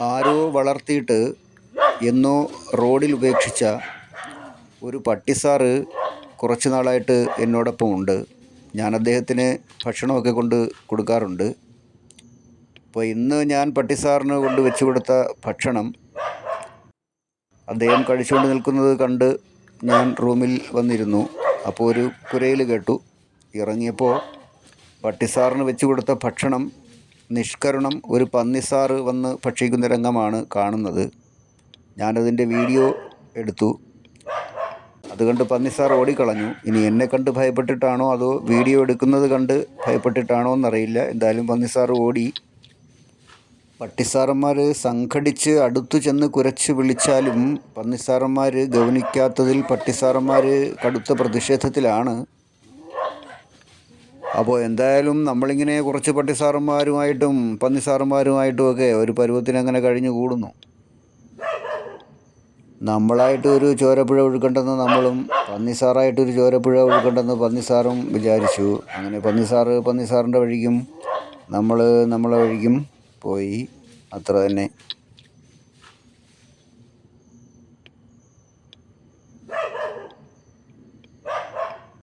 ആരോ വളർത്തിയിട്ട് എന്നോ റോഡിൽ ഉപേക്ഷിച്ച ഒരു പട്ടിസാറ് കുറച്ച് നാളായിട്ട് എന്നോടൊപ്പം ഉണ്ട്. ഞാൻ അദ്ദേഹത്തിന് ഭക്ഷണമൊക്കെ കൊണ്ട് കൊടുക്കാറുണ്ട്. അപ്പോൾ ഇന്ന് ഞാൻ പട്ടിസാറിന് കൊണ്ട് വെച്ച് കൊടുത്ത ഭക്ഷണം അദ്ദേഹം കഴിച്ചുകൊണ്ട് നിൽക്കുന്നത് കണ്ട് ഞാൻ റൂമിൽ വന്നിരുന്നു. അപ്പോൾ ഒരു കുരയിൽ കേട്ടു. ഇറങ്ങിയപ്പോൾ പട്ടിസാറിന് വെച്ച് കൊടുത്ത ഭക്ഷണം നിഷ്കരുണം ഒരു പന്നിസാറ് വന്ന് ഭക്ഷിക്കുന്ന രംഗമാണ് കാണുന്നത്. ഞാനതിന്റെ വീഡിയോ എടുത്തു. അത് കണ്ട് പന്നിസാർ ഓടിക്കളഞ്ഞു. ഇനി എന്നെ കണ്ട് ഭയപ്പെട്ടിട്ടാണോ അതോ വീഡിയോ എടുക്കുന്നത് കണ്ട് ഭയപ്പെട്ടിട്ടാണോ എന്നറിയില്ല. എന്തായാലും പന്നിസാർ ഓടി. പട്ടിസാറന്മാർ സംഘടിച്ച് അടുത്തു ചെന്ന് കുരച്ച് വിളിച്ചാലും പന്നിസാറന്മാർ ഗൗനിക്കാത്തതിൽ പട്ടിസാറന്മാർ കടുത്ത പ്രതിഷേധത്തിലാണ്. അപ്പോൾ എന്തായാലും നമ്മളിങ്ങനെ കുറച്ച് പട്ടിസാറന്മാരുമായിട്ടും പന്നിസാറന്മാരുമായിട്ടും ഒക്കെ ഒരു പരുവത്തിനങ്ങനെ കഴിഞ്ഞു കൂടുന്നു. നമ്മളായിട്ട് ഒരു ചോരപ്പുഴ ഒഴുക്കണ്ടെന്ന് നമ്മളും പന്നിസാറായിട്ട് ഒരു ചോരപ്പുഴ ഒഴുക്കണ്ടെന്ന് പന്നിസാറും വിചാരിച്ചു. അങ്ങനെ പന്നിസാറ് പന്നിസാറിന്റെ വഴിക്കും നമ്മൾ നമ്മളെ വഴിക്കും പോയി. അത്ര തന്നെ.